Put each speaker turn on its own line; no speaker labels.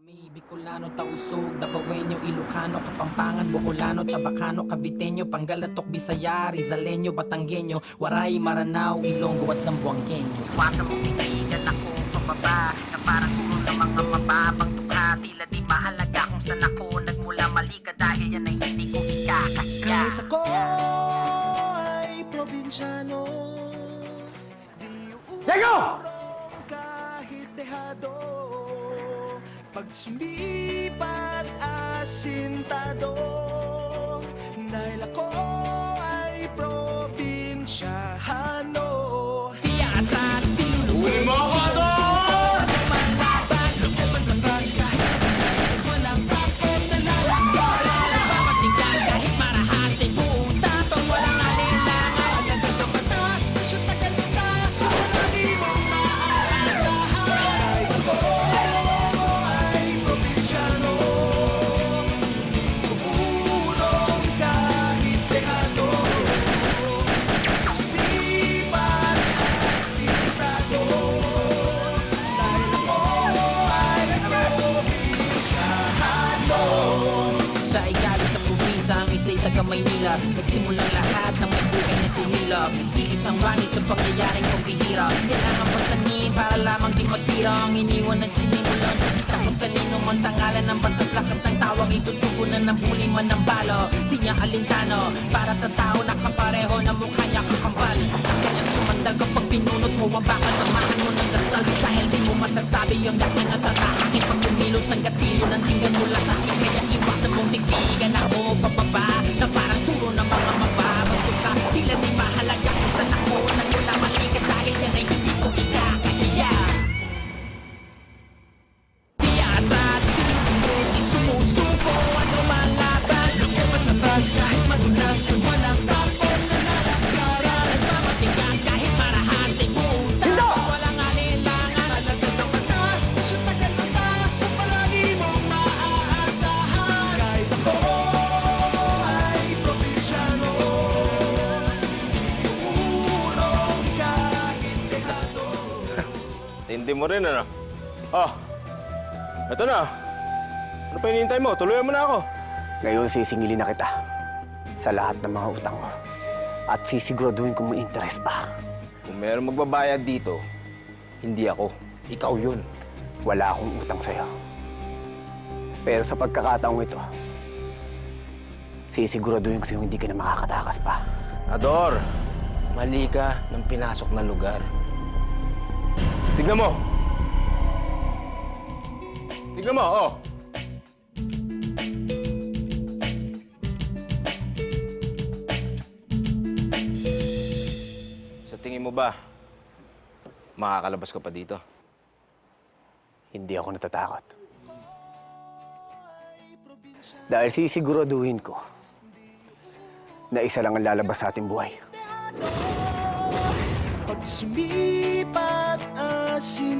Kami Bicolano, Tausug, Dabawenyo, Ilocano, Kapampangan, Bocolano, Chabacano, Caviteño, Pangalatok, Bisaya, Rizaleño, Batanggenyo, Waray, Maranao, Ilonggo at Zamboangueño.
Iwasan mo titigan ako pababa Na parang puro ng mga mababang dukha Tila di mahalaga kung saan ako nagmula Mali ka dahil yan ay hindi ko ikakasya.
Kahit ako ay probinsyano Di uurong kahit dehado Pag sumipat asintado. Dahil ako
Sa igaling sa probinsya, ang isa'y taga Maynila. Nagsimulang lahat ng may buhay na tumila. Iisang rani sa pangyayaring pambihira Kailangan pasanin para lamang di masira. Ang iniwan at sinimulan. Di takot kanino man sa ngalan ng batas. Lakas ng tawang itutugunan ng huli man ng balo Di niya alintano Para sa tao nakapareho na mukha niya kakambal. Sa kanya sumandag kapag pinunot mo ang bakal Samahan mo ng dasal. Dahil di mo masasabi yung dahil natatahakin Pag kumilos ang gatilyo ng tinggan mula sa akin Kaya iwasan mong tigtigan ako pababa Na parang turo ng mga mababagto ka Tila di mahalaga kung saan ako Nagmula mali ka dahil yan ay hindi ko ikakahiya Di atras, di tumulog, di sumusuko Ano man laban, lukuman na bas Kahit madulas, walang
Tindi mo rin, ano? Oh, eto na. Ano pa hinihintay mo? Tuluyan mo na ako.
Ngayon sisingilin na kita sa lahat ng mga utang mo. At sisiguraduhin kung may interes pa.
Kung meron magbabayad dito, hindi ako. Ikaw yun.
Wala akong utang sa'yo. Pero sa pagkakataong ito, sisiguraduhin ko sa'yo hindi ka na makakatakas pa.
Ador, mali ka ng pinasok na lugar. Tignan mo. Tignan mo, oh. Sa tingin mo ba, makakalabas ka pa dito?
Hindi ako natatakot. Dahil sisiguraduhin ko na isa lang ang lalabas sa ating buhay.
Pag sumipat asintado